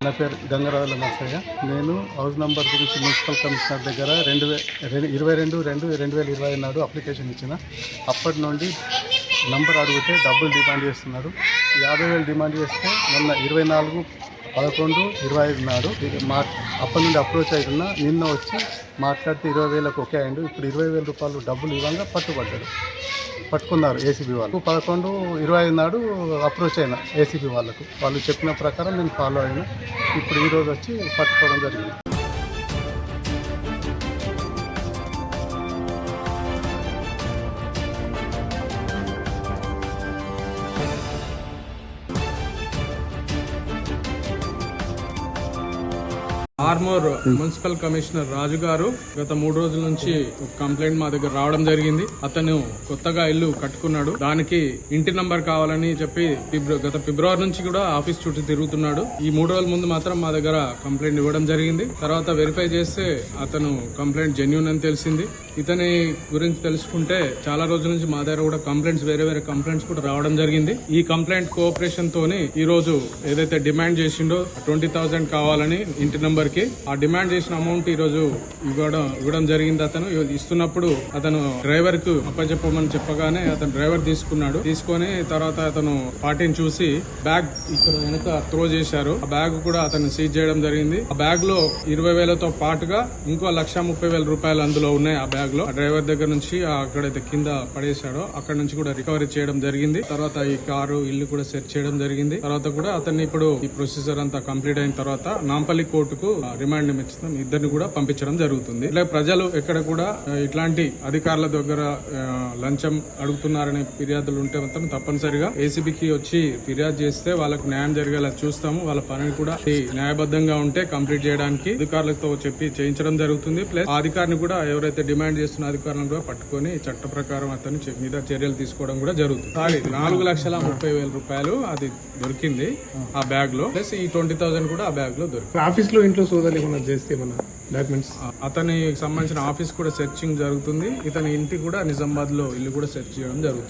నా పేరు గంగరాజుల నర్సయ్య. నేను హౌస్ నంబర్ గురించి మున్సిపల్ కమిషనర్ దగ్గర రెండు వే రెండు- ఇరవై రెండు రెండు రెండు వేల ఇరవై నాడు అప్లికేషన్ ఇచ్చిన. అప్పటి నుండి నంబర్ అడిగితే డబ్బులు డిమాండ్ చేస్తున్నాడు యాభై వేలు డిమాండ్ చేస్తే మొన్న ఇరవై నాలుగు పదకొండు ఇరవై ఐదు నాడు మా అప్పటి నుండి అప్రోచ్ అవుతున్నా నిన్న వచ్చి మాట్లాడితే ఇరవై వేలకు ఒకే అయిండు. ఇప్పుడు ఇరవై వేల రూపాయలు డబ్బులు ఇవ్వంగా పట్టుబడ్డాడు. పట్టుకున్నారు ఏసీబీ వాళ్ళు. పదకొండు ఇరవై ఐదు నాడు అప్రోచ్ అయినా ఏసీబీ వాళ్ళకు. వాళ్ళు చెప్పిన ప్రకారం నేను ఫాలో అయినా. ఇప్పుడు ఈరోజు వచ్చి పట్టుకోవడం జరిగింది. ఆర్మూర్ మున్సిపల్ కమిషనర్ రాజు గారు గత మూడు రోజుల నుంచి ఒక కంప్లైంట్ మా దగ్గర రావడం జరిగింది. అతను కొత్తగా ఇల్లు కట్టుకున్నాడు. దానికి ఇంటి నంబర్ కావాలని చెప్పి గత ఫిబ్రవరి నుంచి కూడా ఆఫీస్ చుట్టూ తిరుగుతున్నాడు. ఈ మూడు రోజుల ముందు మాత్రం మా దగ్గర కంప్లైంట్ ఇవ్వడం జరిగింది. తర్వాత వెరిఫై చేస్తే అతను కంప్లైంట్ జెన్యున్ అని తెలిసింది. ఇతని గురించి తెలుసుకుంటే చాలా రోజుల నుంచి మా దగ్గర కూడా కంప్లైంట్స్ వేరే వేరే కంప్లైంట్స్ కూడా రావడం జరిగింది. ఈ కంప్లైంట్ కోఆపరేషన్ తోని ఈ రోజు ఏదైతే డిమాండ్ చేసిండో ట్వంటీ థౌసండ్ కావాలని ఇంటి నంబర్ కి ఆ డిమాండ్ చేసిన అమౌంట్ ఈ రోజు ఇవ్వడం ఇవ్వడం జరిగింది. అతను ఇస్తున్నప్పుడు అతను డ్రైవర్కు అప్పచెప్పమని చెప్పగానే అతను డ్రైవర్ తీసుకున్నాడు. తీసుకొని తర్వాత అతను పార్టీని చూసి బ్యాగ్ ఇక్కడ వెనక త్రో చేశారు. ఆ బ్యాగ్ కూడా అతను సీజ్ చేయడం జరిగింది. ఆ బ్యాగ్లో ఇరవై వేలతో పాటుగా ఇంకో లక్ష ముప్పై వేల రూపాయలు అందులో ఉన్నాయి ఆ బ్యాగ్లో ఆ డ్రైవర్ దగ్గర నుంచి అక్కడైతే కింద పడేశాడో. అక్కడ నుంచి కూడా రికవరీ చేయడం జరిగింది. తర్వాత ఈ కారు ఇల్లు కూడా సెర్చ్ చేయడం జరిగింది. తర్వాత కూడా అతన్ని ఇప్పుడు ఈ ప్రొసీజర్ అంతా కంప్లీట్ అయిన తర్వాత నాంపల్లి కోర్టుకు రిమాండ్ నిమిత్తం ఇద్దరిని కూడా పంపించడం జరుగుతుంది. ఇట్లా ప్రజలు ఎక్కడ కూడా ఇట్లాంటి అధికారుల దగ్గర లంచం అడుగుతున్నారనే ఫిర్యాదులు ఉంటే మొత్తం తప్పనిసరిగా ఏసీబీకి వచ్చి ఫిర్యాదు చేస్తే వాళ్ళకు న్యాయం జరిగేలా చూస్తాము. వాళ్ళ పనిని కూడా ఈ న్యాయబద్ధంగా ఉంటే కంప్లీట్ చేయడానికి అధికారులతో చెప్పి చేయించడం జరుగుతుంది. ప్లస్ ఆ అధికారిని కూడా ఎవరైతే డిమాండ్ చేస్తున్న అధికారులను కూడా పట్టుకొని చట్ట ప్రకారం అతని మీద చర్యలు తీసుకోవడం కూడా జరుగుతుంది. సారీ నాలుగు లక్షల ముప్పై వేల రూపాయలు అది దొరికింది ఆ. బ్యాగ్లో ప్లస్ ఈ ట్వంటీ థౌసండ్ కూడా ఆ బ్యాగ్లో దొరికింది. ఆఫీస్లో ఇంట్లో సోదాలు ఏమన్నా చేస్తే ఏమన్నా డాక్యుమెంట్స్ అతనికి సంబంధించిన ఆఫీస్ కూడా సెర్చింగ్ జరుగుతుంది. ఇతని ఇంటి కూడా నిజామాబాద్లో ఇల్లు కూడా సెర్చ్ చేయడం జరుగుతుంది.